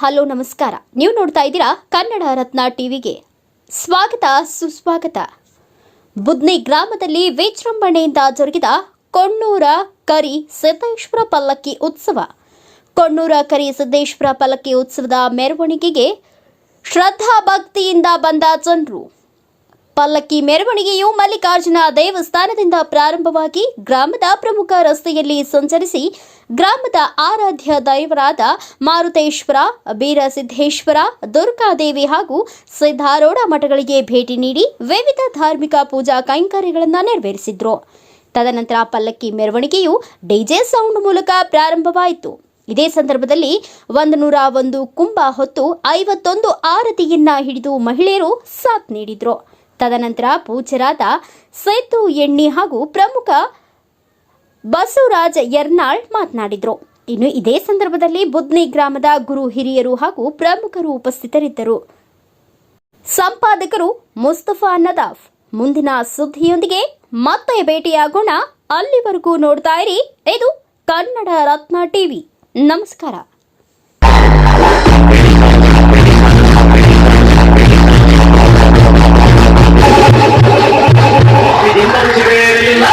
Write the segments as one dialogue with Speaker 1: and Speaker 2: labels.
Speaker 1: Hello, ನಮಸ್ಕಾರ. ನೀವು ನೋಡ್ತಾ ಇದ್ದೀರಾ ಕನ್ನಡ ರತ್ನ ಟಿವಿಗೆ. ಸ್ವಾಗತ, ಸುಸ್ವಾಗತ. ಬುದ್ನಿ ಗ್ರಾಮದಲ್ಲಿ ವಿಜೃಂಭಣೆಯಿಂದ ಜರುಗಿದ ಕೊಣ್ಣೂರ ಕರಿ ಸಿದ್ದೇಶ್ವರ ಪಲ್ಲಕ್ಕಿ ಉತ್ಸವ. ಕೊಣ್ಣೂರ ಕರಿ ಸಿದ್ದೇಶ್ವರ ಪಲ್ಲಕ್ಕಿ ಉತ್ಸವದ ಮೆರವಣಿಗೆಗೆ ಶ್ರದ್ಧಾ ಭಕ್ತಿಯಿಂದ ಬಂದ ಜನರು. ಪಲ್ಲಕ್ಕಿ ಮೆರವಣಿಗೆಯು ಮಲ್ಲಿಕಾರ್ಜುನ ದೇವಸ್ಥಾನದಿಂದ ಪ್ರಾರಂಭವಾಗಿ ಗ್ರಾಮದ ಪ್ರಮುಖ ರಸ್ತೆಯಲ್ಲಿ ಸಂಚರಿಸಿ ಗ್ರಾಮದ ಆರಾಧ್ಯ ದೈವರಾದ ಮಾರುತೇಶ್ವರ ಬೀರಸಿದ್ದೇಶ್ವರ ದುರ್ಗಾದೇವಿ ಹಾಗೂ ಸಿದ್ದಾರೂಢ ಮಠಗಳಿಗೆ ಭೇಟಿ ನೀಡಿ ವಿವಿಧ ಧಾರ್ಮಿಕ ಪೂಜಾ ಕೈಂಕರ್ಯಗಳನ್ನು ನೆರವೇರಿಸಿದ್ರು. ತದನಂತರ ಪಲ್ಲಕ್ಕಿ ಮೆರವಣಿಗೆಯು ಡಿಜೆ ಸೌಂಡ್ ಮೂಲಕ ಪ್ರಾರಂಭವಾಯಿತು. ಇದೇ ಸಂದರ್ಭದಲ್ಲಿ ಒಂದು ನೂರ ಒಂದು ಕುಂಭ ಹೊತ್ತು ಐವತ್ತೊಂದು ಆರತಿಯನ್ನ ಹಿಡಿದು ಮಹಿಳೆಯರು ಸಾಥ್ ನೀಡಿದ್ರು. ತದನಂತರ ಪೂಜ್ಯರಾದ ಸೇತು ಎಣ್ಣಿ ಹಾಗೂ ಪ್ರಮುಖ ಬಸವರಾಜ್ ಯರ್ನಾಳ್ ಮಾತನಾಡಿದರು. ಇನ್ನು ಇದೇ ಸಂದರ್ಭದಲ್ಲಿ ಬುದ್ನಿ ಗ್ರಾಮದ ಗುರು ಹಿರಿಯರು ಹಾಗೂ ಪ್ರಮುಖರು ಉಪಸ್ಥಿತರಿದ್ದರು. ಸಂಪಾದಕರು ಮುಸ್ತಫಾ ನದಾಫ್. ಮುಂದಿನ ಸುದ್ದಿಯೊಂದಿಗೆ ಮತ್ತೆ ಭೇಟಿಯಾಗೋಣ. ಅಲ್ಲಿವರೆಗೂ ನೋಡ್ತಾ ಇರಿ. ಇದು ಕನ್ನಡ ರತ್ನ ಟಿವಿ. ನಮಸ್ಕಾರ. ನಿನ್ನ ಬೇರೆ ಇಲ್ಲ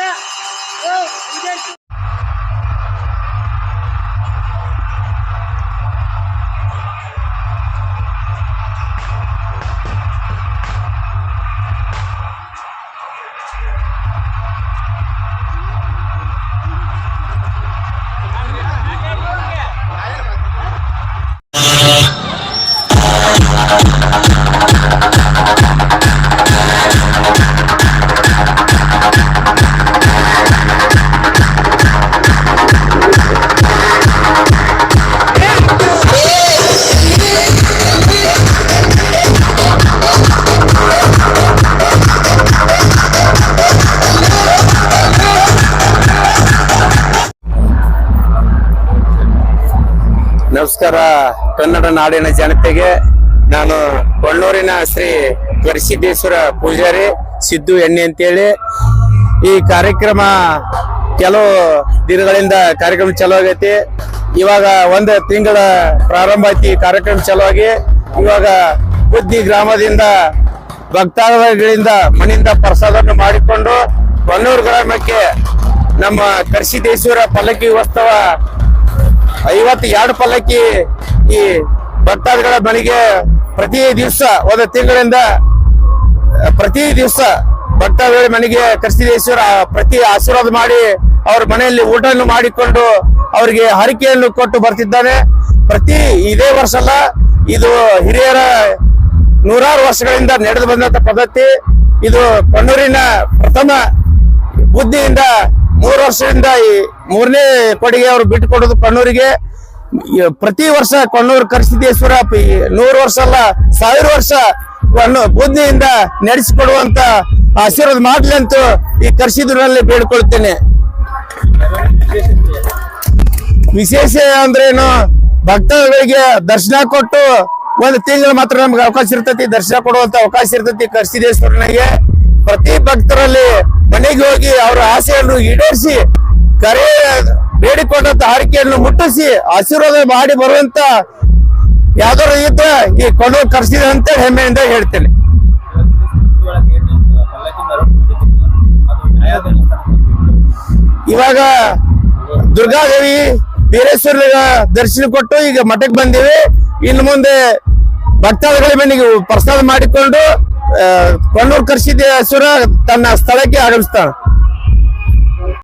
Speaker 1: up. Go.
Speaker 2: ನಮಸ್ಕಾರ. ಕನ್ನಡ ನಾಡಿನ ಜನತೆಗೆ ನಾನು ಕೊಳ್ಳೂರಿನ ಶ್ರೀ ಗರಿಸಿದ್ದೇಶ್ವರ ಪೂಜಾರಿ ಸಿದ್ದು ಎಣ್ಣೆ ಅಂತೇಳಿ. ಈ ಕಾರ್ಯಕ್ರಮ ಕೆಲವು ದಿನಗಳಿಂದ ಕಾರ್ಯಕ್ರಮ ಚಾಲೂ ಆಗೈತಿ. ಇವಾಗ ಒಂದು ತಿಂಗಳ ಪ್ರಾರಂಭ ಐತಿ ಕಾರ್ಯಕ್ರಮ ಚಲೋ ಆಗಿ ಇವಾಗ ಬುದ್ಧಿ ಗ್ರಾಮದಿಂದ ಭಕ್ತಾದಿಗಳಿಂದ ಮನೆಯಿಂದ ಪ್ರಸಾದವನ್ನು ಮಾಡಿಕೊಂಡು ಕೊಣ್ಣೂರು ಗ್ರಾಮಕ್ಕೆ ನಮ್ಮ ಕರ್ಸಿದೇಶ್ವರ ಪಲ್ಲಕ್ಕಿ ಉತ್ಸವ ಐವತ್ತು ಎರಡು ಪಲ್ಲಕ್ಕಿ ಈ ಭಕ್ತಾದಿಗಳ ಮನೆಗೆ ಪ್ರತಿ ದಿವಸ ಒಂದು ತಿಂಗಳಿಂದ, ಪ್ರತಿ ದಿವಸ ಭಕ್ತಾದಿಗಳ ಮನೆಗೆ ಕರ್ಸಿದೇಶ್ವರ ಪ್ರತಿ ಆಶೀರ್ವಾದ ಮಾಡಿ ಅವ್ರ ಮನೆಯಲ್ಲಿ ಊಟವನ್ನು ಮಾಡಿಕೊಂಡು ಅವರಿಗೆ ಹರಿಕೆಯನ್ನು ಕೊಟ್ಟು ಬರ್ತಿದ್ದಾನೆ. ಪ್ರತಿ ಇದೇ ವರ್ಷ ಅಲ್ಲ, ಇದು ಹಿರಿಯರ ನೂರಾರು ವರ್ಷಗಳಿಂದ ನಡೆದು ಬಂದಂತ ಪದ್ಧತಿ. ಇದು ಕಣ್ಣೂರಿನ ಪ್ರಥಮ ಬುದ್ಧಿಯಿಂದ ಮೂರು ವರ್ಷದಿಂದ ಈ ಮೂರನೇ ಕೊಡುಗೆ ಅವರು ಬಿಟ್ಟು ಕೊಡೋದು ಕಣ್ಣೂರಿಗೆ. ಪ್ರತಿ ವರ್ಷ ಕೊಣ್ಣೂರು ಕರಿಸಿದ್ದೇಶ್ವರ ನೂರು ವರ್ಷ ಅಲ್ಲ, ಸಾವಿರ ವರ್ಷ ಬುದ್ಧಿಯಿಂದ ನಡೆಸಿಕೊಡುವಂತ ಆಶೀರ್ವಾದ ಮಾಡ್ಲಿ ಅಂತ ಈ ಕರ್ಸಿದ್ರಲ್ಲಿ ಬೇಡ್ಕೊಳ್ತೇನೆ. ವಿಶೇಷ ಅಂದ್ರೇನು, ಭಕ್ತಗಳಿಗೆ ದರ್ಶನ ಕೊಟ್ಟು ಒಂದು ತಿಂಗಳು ಮಾತ್ರ ನಮ್ಗೆ ಅವಕಾಶ ಇರ್ತೈತಿ, ದರ್ಶನ ಕೊಡುವಂತ ಅವಕಾಶ ಇರ್ತೈತಿ ಕರ್ಸಿದೇಶ್ವರನಿಗೆ. ಪ್ರತಿ ಭಕ್ತರಲ್ಲಿ ಮನೆಗೆ ಹೋಗಿ ಅವರ ಆಸೆಯನ್ನು ಈಡೇರಿಸಿ, ಕರೆ ಬೇಡಿಕೊಂಡಂತ ಹಾರಿಕೆಯನ್ನು ಮುಟ್ಟಿಸಿ, ಆಶೀರ್ವಾದ ಮಾಡಿ ಬರುವಂತ ಯಾವ್ದಾರು ಇದ್ರೆ ಈ ಕೊಂಡು ಕರ್ಸಿದೆ ಅಂತ ಹೆಮ್ಮೆಯಿಂದ ಹೇಳ್ತೇನೆ. ಇವಾಗ ದುರ್ಗಾದೇವಿ ವೀರೇಶ್ವರ ದರ್ಶನ ಕೊಟ್ಟು ಈಗ ಮಠಕ್ಕೆ ಬಂದಿವಿ. ಇನ್ನು ಮುಂದೆ ಭಕ್ತಾದಿಗಳ ಮನೆಗೆ ಪ್ರಸಾದ ಮಾಡಿಕೊಂಡು ಕೊಣ್ಣೂರು ಕರ್ಸಿದ್ದೇಶ್ವರ ತನ್ನ ಸ್ಥಳಕ್ಕೆ ಆಗಮಿಸ್ತಾನೆ.